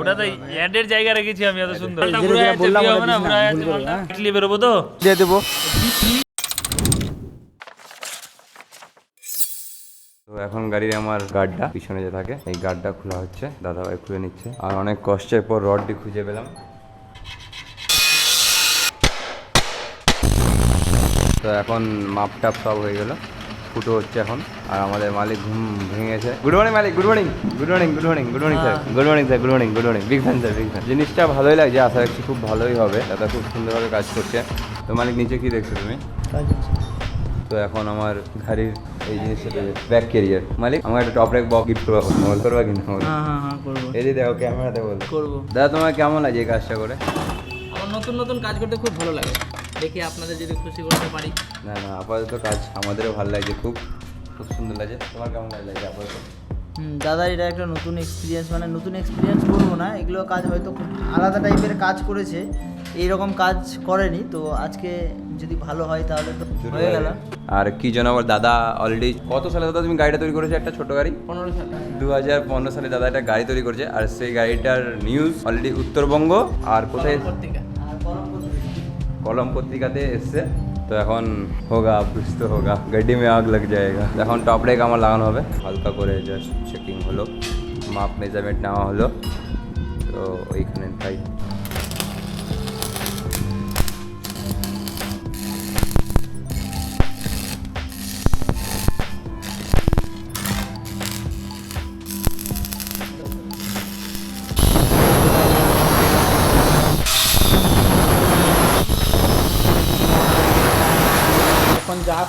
ওটা তো অ্যাডের জায়গা রেখেছি আমি এত সুন্দর। বললাম। হ্যাঁ। ইডলি বেরোবো তো? দিয়ে দেবো। তো এখন গাড়ির আমার গার্ডটা পিছনে যে থাকে এই গার্ডটা খোলা হচ্ছে দাদাভাই খুলে নিচ্ছে। আর অনেক কষ্টের পর রডটি খুঁজে পেলাম। তো এখন মাপ টাপ সব হয়ে গেল। ফুটো হচ্ছে এখন আর আমাদের মালিক ঘুম ভেঙে গেছে গুড মর্নিং মালিক good morning good morning good morning good morning sir good morning sir good morning good morning big fan sir big fan জিনিসটা ভালোই লাগছে আশা রাখছি খুব ভালোই হবে। দাদা খুব সুন্দরভাবে কাজ করছে। তো মালিক নিচে কি দেখছ তুমি? তো এখন আমার গাড়ির এই জিনিসটা ব্যাক ক্যারিয়ার মালিক আমার একটা টপ রেক বক গিফট করব বল করবা কিন্তু হ্যাঁ হ্যাঁ হ্যাঁ করব। এই যে দেখো ক্যামেরাতে বল। করব। দাদা তোমার কেমন লাগে এই কাজটা করে? আমার নতুন নতুন কাজ করতে খুব ভালো লাগে। দেখি আপনাদের যদি খুশি করতে পারি। না না আপাতত কাজ আমাদেরও ভালো লাগছে খুব খুব সুন্দর লাগছে। তোমার কেমন লাগছে আপাতত? হুম, দাদার এটা একটা নতুন এক্সপিরিয়েন্স মানে নতুন এক্সপিরিয়েন্স বলব না এগুলো কাজ হয়তো খুব আলাদা টাইপের কাজ করেছে এই রকম কাজ করেনি তো আজকে যদি ভালো হয় তাহলে তো হয়ে গেল। আর কি যেন আমার দাদা অলরেডি কত সালে দাদা তুমি গাড়িটা তৈরি করেছ একটা ছোট গাড়ি? পনেরো সাল। দু হাজার পনেরো সালে দাদা একটা গাড়ি তৈরি করেছে আর সেই গাড়িটার নিউজ অলরেডি উত্তরবঙ্গ আর কোথায়? কলম পত্রিকাতে এসছে তো এখন হোগা বুঝতে হোগা গাড়ি মে আগ লাগ যায়গা এখন টপ রেক আমার লাগানো হবে হালকা করে জাস্ট চেকিং হলো মাপ মেজারমেন্ট নেওয়া হলো তো ওইখানে ভাই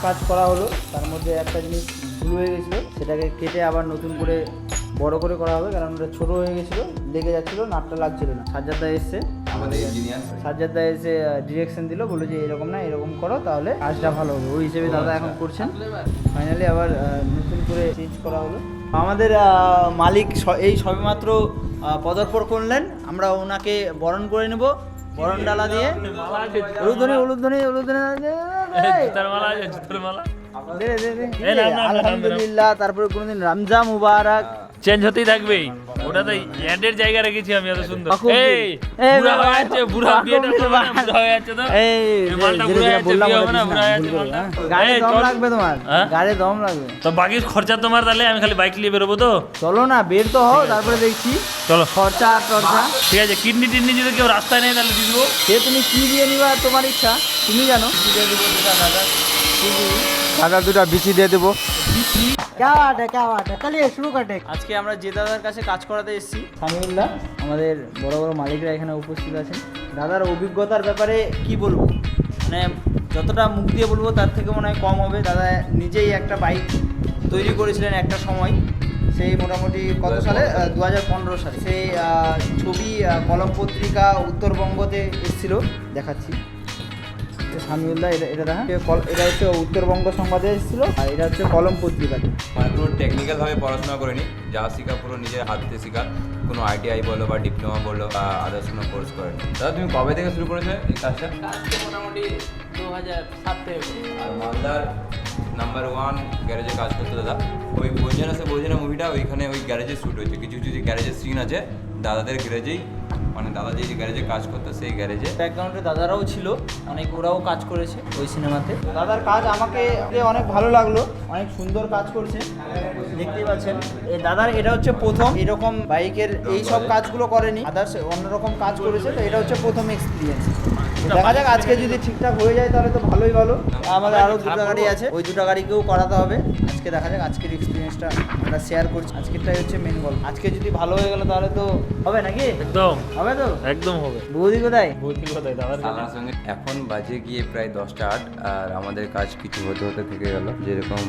কাজ করা হলো তার মধ্যে একটা জিনিস ভুল হয়ে গেছিল সেটাকে কেটে আবার নতুন করে বড় করে করা হবে কারণ ওটা ছোটো হয়ে গেছিল লেগে যাচ্ছিল নাটটা লাগছিল না। সাজ্জাদা এসছে। আমাদের সাজ্জাদা এসে ডিরেকশন দিল বলল যে এরকম না এরকম করো তাহলে কাজটা ভালো হবে। ওই হিসেবে দাদা এখন করছেন। ফাইনালি আবার নতুন করে চেঞ্জ করা হলো। আমাদের মালিক এই সবেমাত্র পদার্পণ করলেন। আমরা ওনাকে বরণ করে নেব। বরণ ডালা দিয়ে। মালা আছে, উলুধ্বনি উলুধ্বনি উলুধ্বনি। জুতার মালা আছে জুতার মালা। দে, দে, দে। এই নাম, নাম, নাম, নাম, নাম। আলহামদুলিল্লাহ তারপরে কোনোদিন রামজা মুবারক। চেঞ্জ হতেই থাকবেই। ওটা তো অ্যাডের জায়গা রেখেছি আমি এত সুন্দর। এই বুড়া হয়ে যাচ্ছে বুড়া বিয়েটা। বুড়া হয়ে যাচ্ছে তো। এই মালটা বুড়া যেটা যাচ্ছে, বিয়ে হবে না, বুড়া ভুল যাচ্ছে মালটা। হ্যাঁ। গাড়ি দম লাগবে তোমার। হ্যাঁ? গাড়ি দম লাগবে। তো বাকি খরচা তোমার তাহলে আমি খালি বাইক নিয়ে বেরোবো তো? চলো না বের তো হও তারপরে দেখছি। চলো। খরচা আর টরচা। ঠিক আছে কিডনি টিডনি যদি কেউ রাস্তায় নেই তাহলে দিয়ে দিবো। সে তুমি কি দিয়ে নিবা তোমার ইচ্ছা? তুমি জানো। কি দিয়ে দিবো দাদা দাদা দুটো বিচি দিয়ে দেবো। আজকে আমরা যে দাদার কাছে কাজ করাতে এসেছি সামিউল্লাহ আমাদের বড় বড় মালিকরা এখানে উপস্থিত আছেন। দাদার অভিজ্ঞতার ব্যাপারে কি বলব? মানে যতটা মুখ দিয়ে বলব তার থেকে মনে হয় কম হবে। দাদা নিজেই একটা বাইক তৈরি করেছিলেন একটা সময়। সেই মোটামুটি কত সালে? দু হাজার পনেরো সালে। সেই ছবি কলম পত্রিকা উত্তরবঙ্গতে এসেছিল। দেখাচ্ছি। সামিউল্লাহ এটা এটা দেখা এটা কল- এটা হচ্ছে উত্তরবঙ্গ সংবাদে এসেছিল আর এটা হচ্ছে কলম পত্রিকাতে মানে পুরো টেকনিক্যালভাবে পড়াশোনা করিনি। যা শেখা পুরো নিজের হাতে শেখা। কোনো আইটিআই বলো বা ডিপ্লোমা বলো বা আদার্স কোনো কোর্স করেনি। দাদা তুমি কবে থেকে শুরু করেছ এই কাজটা মোটামুটি দু হাজার সাত থেকে আর মালদার নাম্বার ওয়ান গ্যারেজে কাজ করতো দাদা। ওই বোঝে সে বোঝে না মুভিটা ওইখানে ওই গ্যারেজে শ্যুট হয়েছে। কিছু কিছু যে গ্যারেজের সিন আছে দাদাদের গ্যারেজেই মানে দাদা যে গ্যারেজে কাজ করতো সেই গ্যারেজে ব্যাকগ্রাউন্ডে দাদারাও ছিল অনেক ওরাও কাজ করেছে ওই সিনেমাতে। দাদার কাজ আমাকে অনেক ভালো লাগল অনেক সুন্দর কাজ করছে দেখতেই পাচ্ছেন। দাদার এটা হচ্ছে প্রথম এরকম বাইকের এই সব কাজগুলো করেনি। আদার্স অন্যরকম কাজ করেছে তো এটা হচ্ছে প্রথম এক্সপিরিয়েন্স দেখা যাক আজকে যদি ঠিকঠাক হয়ে যায় তাহলে তো ভালোই ভালো আমাদের আরও দুটো গাড়ি আছে ওই দুটো গাড়িকেও করাতে হবে। আজকে দেখা যাক আজকের এক্সপিরিয়েন্সটা আমরা শেয়ার করছি। আজকেরটাই হচ্ছে মেন গল্প আজকে যদি ভালো হয়ে গেলো তাহলে তো হবে নাকি? একদম। হবে তো? একদম হবে। বৌদি কোথায়? বলছি কোথায়? দাদার সঙ্গে। এখন বাজে গিয়ে প্রায় দশটা আট আর আমাদের কাজ কিছু হতে হতে থেকে গেল। যেরকম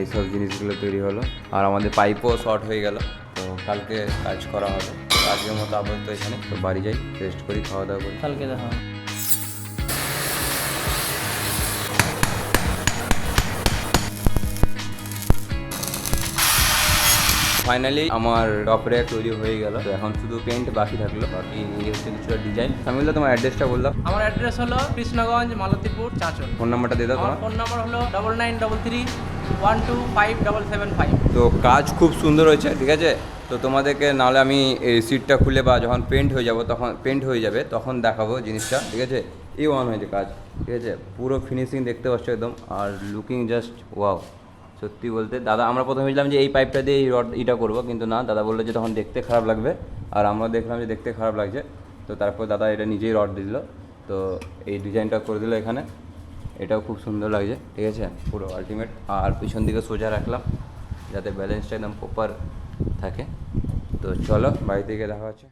এইসব জিনিসগুলো তৈরি হলো। আর আমাদের পাইপও শর্ট হয়ে গেল। তো কালকে কাজ করা হবে। আজকের মতো আপাতত এখানে। তো বাড়ি যাই রেস্ট করি খাওয়া দাওয়া করি। কালকে দেখা ফাইনালি আমার টপ র্যাক তৈরি হয়ে গেল। তো এখন শুধু পেন্ট বাকি থাকল বাকি হচ্ছে কিছুটা ডিজাইন আমি বললাম তোমার অ্যাড্রেসটা বললাম আমার অ্যাড্রেস হলো কৃষ্ণগঞ্জ মালতীপুর চাঁচল। ফোন নাম্বারটা দিয়ে দাও তোমার। ফোন নাম্বার হলো double nine double three one two five double seven five তো কাজ খুব সুন্দর হয়েছে ঠিক আছে? তো তোমাদেরকে নাহলে আমি এই সিটটা খুলে বা যখন পেন্ট হয়ে যাব তখন পেন্ট হয়ে যাবে তখন দেখাবো জিনিসটা ঠিক আছে? এই ওয়ান হয়েছে কাজ ঠিক আছে? পুরো ফিনিশিং দেখতে পাচ্ছ একদম আর লুকিং জাস্ট ওয়াও সত্যি বলতে, দাদা, আমরা প্রথমে ভেবেছিলাম যে এই পাইপটা দিয়ে এই রড এটা করব, কিন্তু না, দাদা বলল যে তখন দেখতে খারাপ লাগবে, আর আমরা দেখলাম যে দেখতে খারাপ লাগছে। তো তারপর দাদা এটা নিজেই রড দিল, তো এই ডিজাইনটা করে দিল এখানে। এটাও খুব সুন্দর লাগছে, ঠিক আছে? পুরো আলটিমেট আর পিছন দিকে সোজা রাখলাম, যাতে ব্যালেন্সটা একদম প্রপার থাকে। তো চলো বাড়ি থেকে দেখা হচ্ছে।